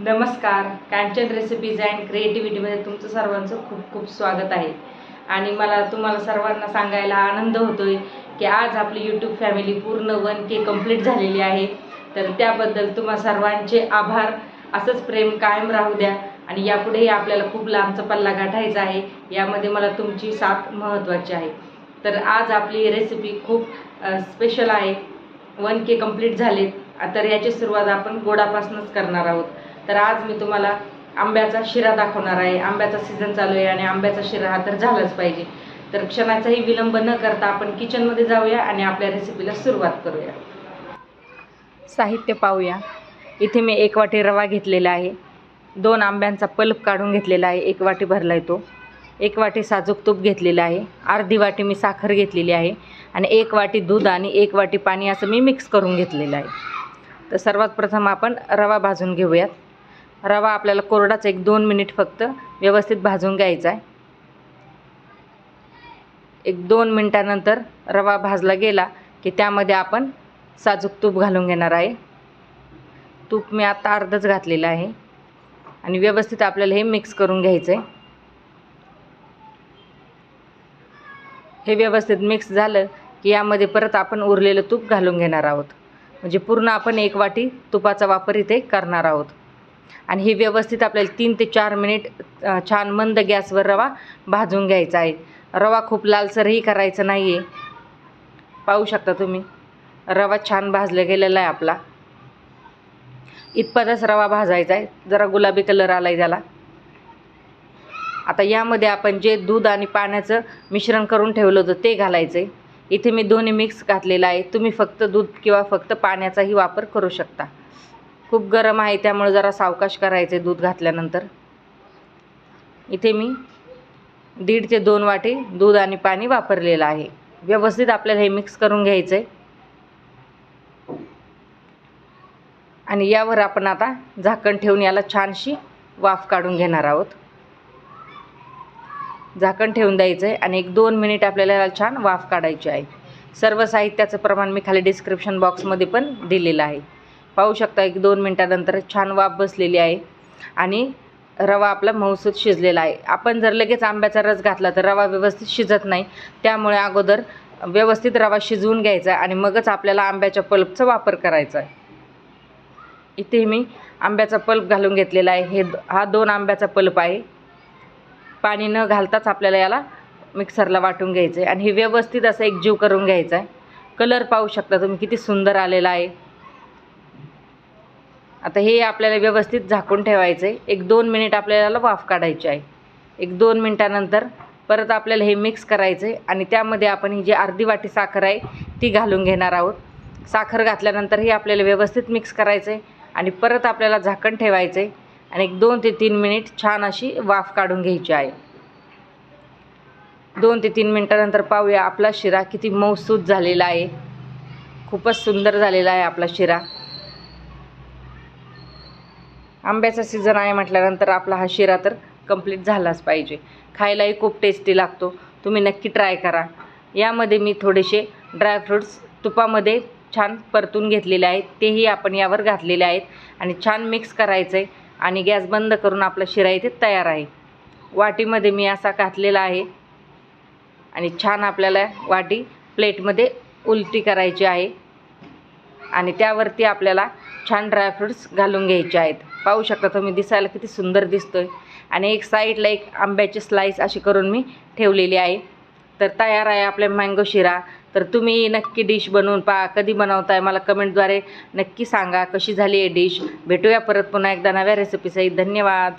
नमस्कार. Kanchan recipes and क्रिएटिव्हिटीमध्ये तुमचं सर्वांचं खूप खूप स्वागत आहे. आणि मला तुम्हाला सर्वांना सांगायला आनंद होतोय की आज आपली यूट्यूब फॅमिली पूर्ण वन के कंप्लीट झालेली आहे. तर त्याबद्दल तुम्हा सर्वांचे आभार. असंच प्रेम कायम राहू द्या. आणि यापुढेही आपल्याला खूप लांबचा पल्ला गाठायचा आहे. यामध्ये मला तुमची साथ महत्त्वाची आहे. तर आज आपली रेसिपी खूप स्पेशल आहे. वन के कंप्लीट झालेत. तर याची सुरुवात आपण गोडापासूनच करणार आहोत. तर आज मी तुम्हाला आंब्याचा शिरा दाखवणार आहे. आंब्याचा सीझन चालू आहे आणि आंब्याचा शिरा हा तर झालाच पाहिजे. तर क्षणाचाही विलंब न करता आपण किचनमध्ये जाऊया आणि आपल्या रेसिपीला सुरुवात करूया. साहित्य पाहूया. इथे मी एक वाटी रवा घेतलेला आहे. दोन आंब्यांचा पल्प काढून घेतलेला आहे. एक वाटी भरला आहे तो. एक वाटी साजूक तूप घेतलेलं आहे. अर्धी वाटी मी साखर घेतलेली आहे आणि एक वाटी दूध आणि एक वाटी पाणी असं मी मिक्स करून घेतलेलं आहे. तर सर्वात प्रथम आपण रवा भाजून घेऊयात. रवा आपल्याला कोरडाच एक दोन मिनिट फक्त व्यवस्थित भाजून घ्यायचा आहे. एक दोन मिनटानंतर रवा भाजला गेला की त्यामध्ये आपण साजूक तूप घालून घेणार आहे. तूप मी आता अर्धच घातलेलं आहे आणि व्यवस्थित आपल्याला हे मिक्स करून घ्यायचं आहे हे व्यवस्थित मिक्स झालं की यामध्ये परत आपण उरलेलं तूप घालून घेणार आहोत. म्हणजे पूर्ण आपण एक वाटी तुपाचा वापर इथे करणार आहोत. आणि हे व्यवस्थित आपल्याला तीन ते चार मिनिट छान मंद गॅसवर रवा भाजून घ्यायचा आहे. रवा खूप लालसरही करायचं नाही आहे पाहू शकता तुम्ही रवा छान भाजला गेलेला आहे आपला. इतपतच रवा भाजायचा आहे. जरा गुलाबी कलर आला आहे त्याला. आता यामध्ये आपण जे दूध आणि पाण्याचं मिश्रण करून ठेवलं होतं ते घालायचं आहे इथे मी दोन्ही मिक्स घातलेलं आहे. तुम्ही फक्त दूध किंवा फक्त पाण्याचाही वापर करू शकता. खूप गरम आहे त्यामुळे जरा सावकाश करायचं आहे दूध घातल्यानंतर. इथे मी दीड ते दोन वाटी दूध आणि पाणी वापरलेलं आहे. व्यवस्थित आपल्याला हे मिक्स करून घ्यायचं आहे आणि यावर आपण आता झाकण ठेवून याला छानशी वाफ काढून घेणार आहोत. झाकण ठेवून द्यायचं आहे आणि एक दोन मिनिट आपल्याला याला छान वाफ काढायची आहे. सर्व साहित्याचं प्रमाण मी खाली डिस्क्रिप्शन बॉक्समध्ये पण दिलेलं आहे. पाहू शकता एक दोन मिनटानंतर छान वाफ बसलेली आहे आणि रवा आपला मऊसूत शिजलेला आहे. आपण जर लगेच आंब्याचा रस घातला तर रवा व्यवस्थित शिजत नाही. त्यामुळे अगोदर व्यवस्थित रवा शिजवून घ्यायचा आणि मगच आपल्याला आंब्याच्या पल्पचा वापर करायचा आहे. इथे मी आंब्याचा पल्प घालून घेतलेला आहे. हे हा दोन आंब्याचा पल्प आहे. पाणी न घालताच आपल्याला याला मिक्सरला वाटून घ्यायचं आहे आणि हे व्यवस्थित असं एकजीव करून घ्यायचं आहे. कलर पाहू शकता तुम्ही किती सुंदर आलेला आहे. आता हे आपल्याला व्यवस्थित झाकून ठेवायचं आहे एक दोन मिनिट आपल्याला वाफ काढायची आहे. एक दोन मिनटानंतर परत आपल्याला हे मिक्स करायचं आहे आणि त्यामध्ये आपण ही जी अर्धी वाटी साखर आहे ती घालून घेणार आहोत. साखर घातल्यानंतर हे आपल्याला व्यवस्थित मिक्स करायचं आहे आणि परत आपल्याला झाकण ठेवायचं आहे आणि एक दोन ते तीन मिनिट छान अशी वाफ काढून घ्यायची आहे. दोन ते तीन मिनटानंतर पाहूया आपला शिरा किती मऊसूत झालेला आहे. खूपच सुंदर झालेला आहे आपला शिरा. आंब्याचा सीझन आहे म्हटल्यानंतर आपला हा शिरा तर कंप्लीट झालाच पाहिजे. खायलाही खूप टेस्टी लागतो. तुम्ही नक्की ट्राय करा. यामध्ये मी थोडेसे ड्रायफ्रूट्स तुपामध्ये छान परतून घेतलेले आहेत. तेही आपण यावर घातलेले आहेत आणि छान मिक्स करायचं आहे आणि गॅस बंद करून आपला शिरा इथे तयार आहे. वाटीमध्ये मी असा घातलेला आहे आणि छान आपल्याला वाटी प्लेटमध्ये उलटी करायची आहे आणि त्यावरती आपल्याला छान ड्रायफ्रूट्स घालून घ्यायचे आहेत. पाहू शकता तुम्ही दिसायला किती सुंदर दिसतोय. आणि एक साईडला एक आंब्याची स्लाईस अशी करून मी ठेवलेली आहे. तर तयार आहे आपल्या मँगो शिरा. तर तुम्ही नक्की डिश बनवून पा कधी बनवताय मला कमेंटद्वारे नक्की सांगा कशी झाली आहे डिश भेटूया परत पुन्हा एकदा नव्या रेसिपीसाठी धन्यवाद.